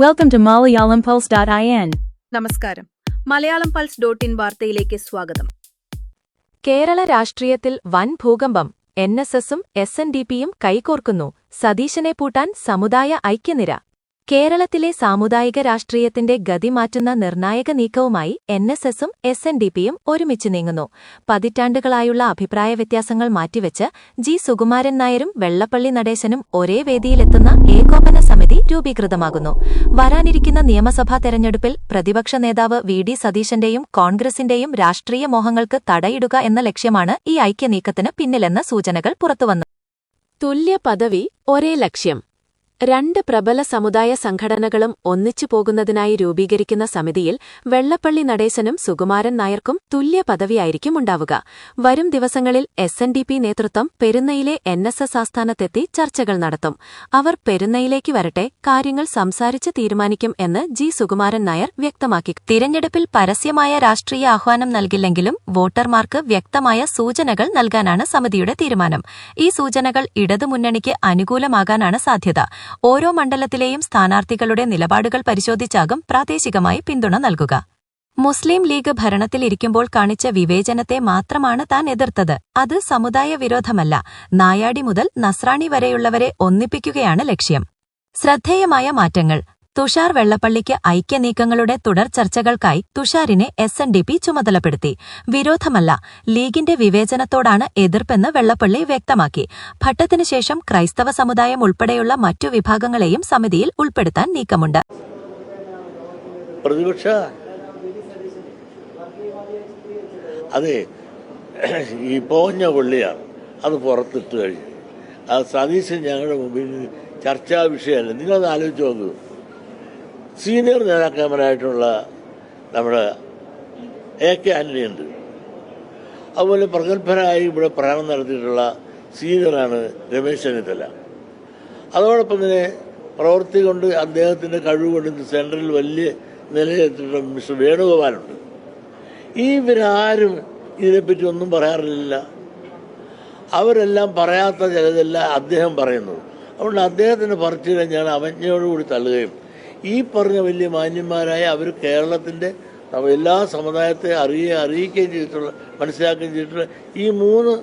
Welcome to MalayalamPulse.in. നമസ്കാരം. Malayalam pulse dot in വാർത്തയിലേക്ക് സ്വാഗതം. കേരള രാഷ്ട്രീയത്തിൽ വൻ ഭൂകമ്പം എൻ എസ് എസും എസ് എൻ ഡി പിയും കൈകോർക്കുന്നു. സതീശനെ പൂട്ടാൻ സമുദായ ഐക്യനിര. കേരളത്തിലെ സാമുദായിക രാഷ്ട്രീയത്തിന്റെ ഗതി മാറ്റുന്ന നിർണായക നീക്കവുമായി എൻ എസ് എസും എസ് എൻ ഡി പിയും ഒരുമിച്ച് നീങ്ങുന്നു. പതിറ്റാണ്ടുകളായുള്ള അഭിപ്രായ വ്യത്യാസങ്ങൾ മാറ്റിവെച്ച് ജി സുകുമാരൻ നായരും വെള്ളപ്പള്ളി നടേശനും ഒരേ വേദിയിലെത്തുന്ന ഏകോപന രൂപീകൃതമാകുന്നു വരാനിരിക്കുന്ന നിയമസഭാ തെരഞ്ഞെടുപ്പിൽ പ്രതിപക്ഷ നേതാവ് വി ഡി സതീശന്റെയും കോൺഗ്രസിന്റെയും രാഷ്ട്രീയ മോഹങ്ങൾക്ക് തടയിടുക എന്ന ലക്ഷ്യമാണ് ഈ ഐക്യനീക്കത്തിന് പിന്നിലെന്ന സൂചനകൾ പുറത്തുവന്നു. തുല്യ പദവി ഒരേ ലക്ഷ്യം. രണ്ട് പ്രബല സമുദായ സംഘടനകളും ഒന്നിച്ചു പോകുന്നതിനായി രൂപീകരിക്കുന്ന സമിതിയിൽ വെള്ളപ്പള്ളി നടേശനും സുകുമാരൻ നായർക്കും തുല്യ പദവിയായിരിക്കും ഉണ്ടാവുക. വരും ദിവസങ്ങളിൽ എസ് നേതൃത്വം പെരുന്നയിലെ എൻ എസ് എസ് ആസ്ഥാനത്തെത്തി ചർച്ചകൾ നടത്തും. അവർ പെരുന്നയിലേക്ക് വരട്ടെ കാര്യങ്ങൾ സംസാരിച്ച് തീരുമാനിക്കും എന്ന് ജി സുകുമാരൻ നായർ വ്യക്തമാക്കി. തിരഞ്ഞെടുപ്പിൽ പരസ്യമായ രാഷ്ട്രീയ ആഹ്വാനം നൽകില്ലെങ്കിലും വോട്ടർമാർക്ക് വ്യക്തമായ സൂചനകൾ നൽകാനാണ് സമിതിയുടെ തീരുമാനം. ഈ സൂചനകൾ ഇടതുമുന്നണിക്ക് അനുകൂലമാകാനാണ് സാധ്യത. ഓരോ മണ്ഡലത്തിലെയും സ്ഥാനാർത്ഥികളുടെ നിലപാടുകൾ പരിശോധിച്ചാകും പ്രാദേശികമായി പിന്തുണ നൽകുക. മുസ്ലിം ലീഗ് ഭരണത്തിലിരിക്കുമ്പോൾ കാണിച്ച വിവേചനത്തെ മാത്രമാണ് താൻ എതിർത്തത്. അത് സമുദായ വിരോധമല്ല നായാടി മുതൽ നസ്രാണി വരെയുള്ളവരെ ഒന്നിപ്പിക്കുകയാണ് ലക്ഷ്യം. ശ്രദ്ധേയമായ മാറ്റങ്ങൾ. തുഷാർ വെള്ളപ്പള്ളിക്ക് ഐക്യനീക്കങ്ങളുടെ തുടർ ചർച്ചകൾക്കായി തുഷാരിനെ എസ് എൻ ഡി പി ചുമതലപ്പെടുത്തി. വിരോധമല്ല ലീഗിന്റെ വിവേചനത്തോടാണ് എതിർപ്പെന്ന് വെള്ളപ്പള്ളി വ്യക്തമാക്കി. ഭട്ടത്തിനുശേഷം ക്രൈസ്തവ സമുദായം ഉൾപ്പെടെയുള്ള മറ്റു വിഭാഗങ്ങളെയും സമിതിയിൽ ഉൾപ്പെടുത്താൻ നീക്കമുണ്ട്. അത് പുറത്തിട്ട് കഴിഞ്ഞു. അത് സതീശൻ ഞങ്ങളുടെ മുമ്പിൽ ചർച്ചാ വിഷയമല്ല. നിങ്ങളത് ആലോചിച്ച് നോക്കൂ. സീനിയർ നേതാക്കന്മാരായിട്ടുള്ള നമ്മുടെ എ കെ ആന്റണി അതുപോലെ പ്രഗത്ഭരായി ഇവിടെ പ്രയാണം നടത്തിയിട്ടുള്ള സീനിയറാണ് രമേശ് ചെന്നിത്തല. അതോടൊപ്പം തന്നെ പ്രവൃത്തി കൊണ്ട് അദ്ദേഹത്തിന്റെ കഴിവ് കൊണ്ട് സെൻട്രലിൽ വലിയ നിലയിലെത്തിയിട്ടുള്ള മിസ്റ്റർ വേണുഗോപാലുണ്ട്. ഇവരാരും ഇതിനെപ്പറ്റി ഒന്നും പറയാറില്ല. അവരെല്ലാം പറയാത്ത ചിലതെല്ലാം അദ്ദേഹം പറയുന്നത്. അതുകൊണ്ട് അദ്ദേഹത്തിന്റെ പറച്ചിലെ ഞാൻ അവജ്ഞയോടുകൂടി തള്ളുകയും ഈ പറഞ്ഞ വലിയ മാന്യന്മാരായ അവർ കേരളത്തിന്റെ എല്ലാ സമുദായത്തെ അറിയുകയും അറിയിക്കുകയും ചെയ്തിട്ടുള്ള മനസ്സിലാക്കുകയും ചെയ്തിട്ടുള്ള ഈ മൂന്ന്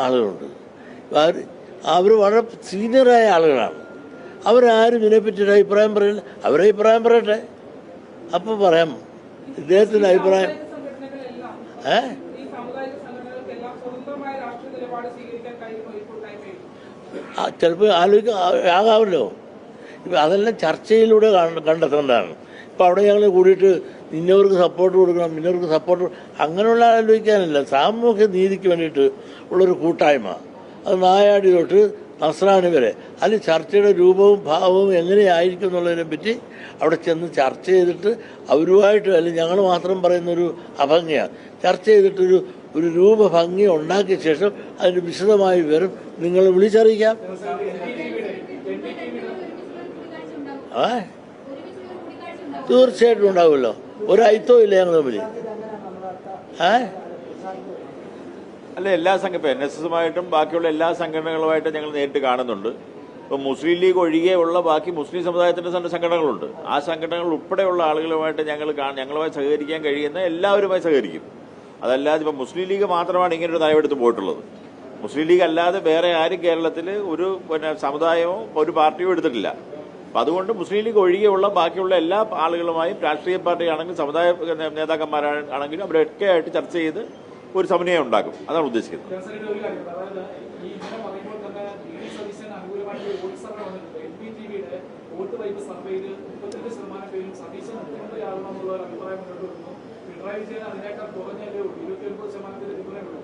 ആളുകളുണ്ട്. അവർ അവർ വളരെ സീനിയറായ ആളുകളാണ്. അവരാരും ഇതിനെപ്പറ്റി ഒരു അഭിപ്രായം പറയില്ല. അവരെ അഭിപ്രായം പറയട്ടെ. അപ്പോൾ പറയാം. ഇദ്ദേഹത്തിന്റെ അഭിപ്രായം ഏ? ചിലപ്പോൾ ആലോചിക്കാം ആകാമല്ലോ. അതെല്ലാം ചർച്ചയിലൂടെ കാണ- കണ്ടെത്തേണ്ടതാണ് ഇപ്പം അവിടെ ഞങ്ങൾ കൂടിയിട്ട് ഇന്നവർക്ക് സപ്പോർട്ട് കൊടുക്കണം ഇന്നവർക്ക് സപ്പോർട്ട് അങ്ങനെയുള്ള ആലോചിക്കാനല്ല. സാമൂഹ്യ നീതിക്ക് വേണ്ടിയിട്ട് ഉള്ളൊരു കൂട്ടായ്മ. അത് നായാടി തൊട്ട് നസ്രാണി വരെ. അതിൽ ചർച്ചയുടെ രൂപവും ഭാവവും എങ്ങനെയായിരിക്കും എന്നുള്ളതിനെ പറ്റി അവിടെ ചെന്ന് ചർച്ച ചെയ്തിട്ട് അവരുമായിട്ട് അല്ലെങ്കിൽ ഞങ്ങൾ മാത്രം പറയുന്നൊരു അഭംഗിയാണ് ചർച്ച ചെയ്തിട്ടൊരു ഒരു രൂപഭംഗി ഉണ്ടാക്കിയ ശേഷം അതിന് വിശദമായി വിവരം നിങ്ങൾ വിളിച്ചറിയിക്കാം. തീർച്ചയായിട്ടും ഉണ്ടാവുമല്ലോ. ഒരു അയിത്തവും ഇല്ല ഞങ്ങൾ തമ്മിൽ ഏ അല്ല എല്ലാ സംഘ എൻ എസ് എസുമായിട്ടും ബാക്കിയുള്ള എല്ലാ സംഘടനകളുമായിട്ടും ഞങ്ങൾ നേരിട്ട് കാണുന്നുണ്ട്. ഇപ്പൊ മുസ്ലിം ലീഗ് ഒഴികെയുള്ള ബാക്കി മുസ്ലിം സമുദായത്തിന്റെ സംഘ- സംഘടനകളുണ്ട്. ആ സംഘടനകൾ ഉൾപ്പെടെയുള്ള ആളുകളുമായിട്ട് ഞങ്ങൾ ഞങ്ങളുമായി സഹകരിക്കാൻ കഴിയുന്ന എല്ലാവരുമായി സഹകരിക്കും. അതല്ലാതെ ഇപ്പൊ മുസ്ലിം ലീഗ് മാത്രമാണ് ഇങ്ങനെ ഒരു നയമെടുത്ത് പോയിട്ടുള്ളത്. മുസ്ലിം ലീഗ് അല്ലാതെ വേറെ ആരും കേരളത്തിൽ ഒരു പിന്നെ സമുദായമോ ഒരു പാർട്ടിയോ എടുത്തിട്ടില്ല. അപ്പം അതുകൊണ്ട് മുസ്ലിം ലീഗ് ഒഴികെയുള്ള ബാക്കിയുള്ള എല്ലാ ആളുകളുമായും രാഷ്ട്രീയ പാർട്ടി ആണെങ്കിലും സമുദായ നേതാക്കന്മാരാണെങ്കിലും അവരൊക്കെ ആയിട്ട് ചർച്ച ചെയ്ത് ഒരു സമന്വയം ഉണ്ടാക്കും. അതാണ് ഉദ്ദേശിക്കുന്നത്. പിണറായി വിജയൻ അതിനേക്കാൾ ഉള്ളൂ? ഇരുപത്തി ഒൻപത് ശതമാനത്തിന്റെ അഭിപ്രായമുള്ളൂ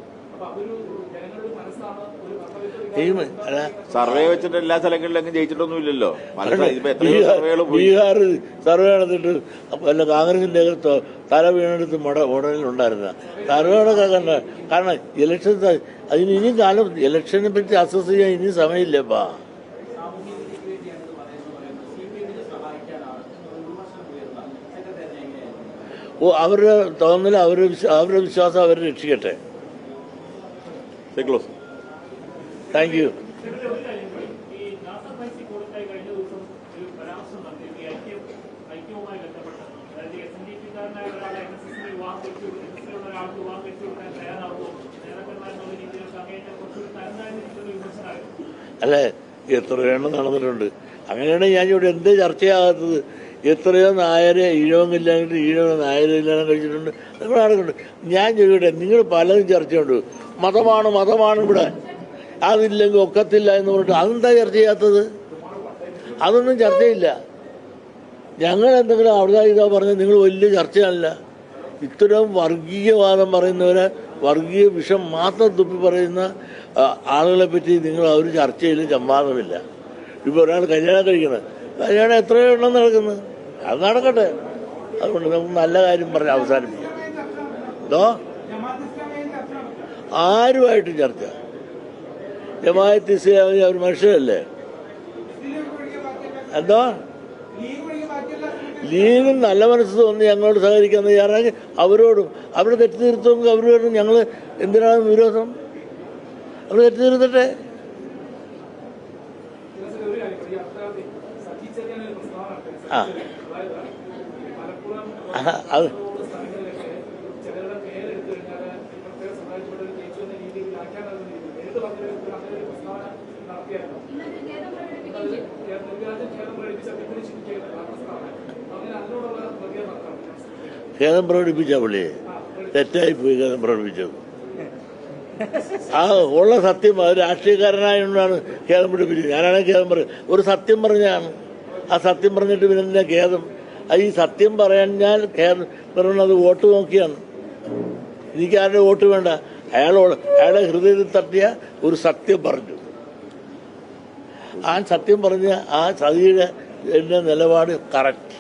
സർവേ വെച്ചിട്ട് എല്ലാ സ്ഥലങ്ങളിലും ജയിച്ചിട്ടൊന്നും ഇല്ലല്ലോ പല ഇപ്പൊ എത്രയോ ബീഹാർ സർവേ നടത്തിട്ട് അപ്പൊ അല്ല കോൺഗ്രസിന്റെ തല വീണെടുത്ത് മട ഉടനിലുണ്ടായിരുന്ന സർവേയുടെ കണ്ട കാരണം ഇലക്ഷൻ അതിന് ഇനി കാലം ഇലക്ഷനെ പറ്റി അസസ് ചെയ്യാൻ ഇനി സമയമില്ലപ്പാ ഓ അവരുടെ തോന്നൽ അവരുടെ അവരുടെ വിശ്വാസം അവരെ രക്ഷിക്കട്ടെ. സെ താങ്ക് യു അല്ലേ എത്ര വേണം നടന്നിട്ടുണ്ട്. അങ്ങനെയാണെങ്കിൽ ഞാൻ ഇവിടെ എന്തേ ചർച്ചയാകാത്തത്? എത്രയോ നായരെ ഈഴവും കല്യാണം ഈഴവ നായരെ കല്യാണം കഴിച്ചിട്ടുണ്ട്. നിങ്ങൾ നടക്കുന്നുണ്ട് ഞാൻ ചോദിക്കട്ടെ നിങ്ങൾ പലതും ചർച്ചയുണ്ട്. മതമാണ് മതമാണ് ഇവിടെ. അതില്ലെങ്കിൽ ഒക്കത്തില്ല എന്ന് പറഞ്ഞിട്ട് അതെന്താ ചർച്ച ചെയ്യാത്തത്? അതൊന്നും ചർച്ചയില്ല. ഞങ്ങൾ എന്തെങ്കിലും അവിടെ ഇതാ പറഞ്ഞാൽ നിങ്ങൾ വലിയ ചർച്ചയല്ല. ഇത്തരം വർഗീയവാദം പറയുന്നവരെ വർഗീയ വിഷം മാത്രം തുപ്പി പറയുന്ന ആളുകളെ പറ്റി നിങ്ങൾ ആ ഒരു ചർച്ചയിലും സംവാദമില്ല. ഇപ്പോൾ ഒരാൾ കല്യാണം കഴിക്കണം. കല്യാണം എത്രയോ നടക്കുന്നത് അത് നടക്കട്ടെ. അതുകൊണ്ട് നമുക്ക് നല്ല കാര്യം പറഞ്ഞ് അവസാനിപ്പിക്കാം. എന്തോ? ആരുമായിട്ടും ചർച്ച? ജമായത്ത് ഇസ്ലാമി അവർ മനുഷ്യരല്ലേ? എന്തോ? ലീഗും നല്ല മനസ്സ് തോന്നി ഞങ്ങളോട് സഹകരിക്കാൻ തയ്യാറാണെങ്കിൽ അവരോടും. അവർ തെറ്റ് തീർത്തുമെങ്കിൽ അവരോടും ഞങ്ങൾ എന്തിനാണ് വിരോധം? അവർ തെറ്റ് തീർത്തട്ടെ ഒരു കാര്യം ഈ അടുത്ത സജി ചെറിയാൻ ഒരു പ്രസ്താവന നടത്തി. ആ അതായത് മലപ്പുറം ആ, അത്. ഖേദം പ്രകടിപ്പിച്ച പുള്ളി. തെറ്റായി പോയി ഖേദം പ്രകടിപ്പിച്ചത്. ആ ഉള്ള സത്യം അത് രാഷ്ട്രീയക്കാരനായതുകൊണ്ടാണ് ഖേദം പിടിപ്പിച്ചത് ഞാനാണെങ്കിൽ ഖേദം പറയും. ഒരു സത്യം പറഞ്ഞാണ്. ആ സത്യം പറഞ്ഞിട്ട് പിന്നെ ഖേദം? ഈ സത്യം പറയാൻ ഞാൻ പറയുന്നത് വോട്ട് നോക്കിയാണ്. എനിക്ക് ആരുടെ വോട്ട് വേണ്ട? അയാളോട് അയാളെ ഹൃദയത്തിൽ തട്ടിയ ഒരു സത്യം പറഞ്ഞു. ആ സത്യം പറഞ്ഞ ആ സതിയുടെ എന്റെ നിലപാട് കറക്റ്റ്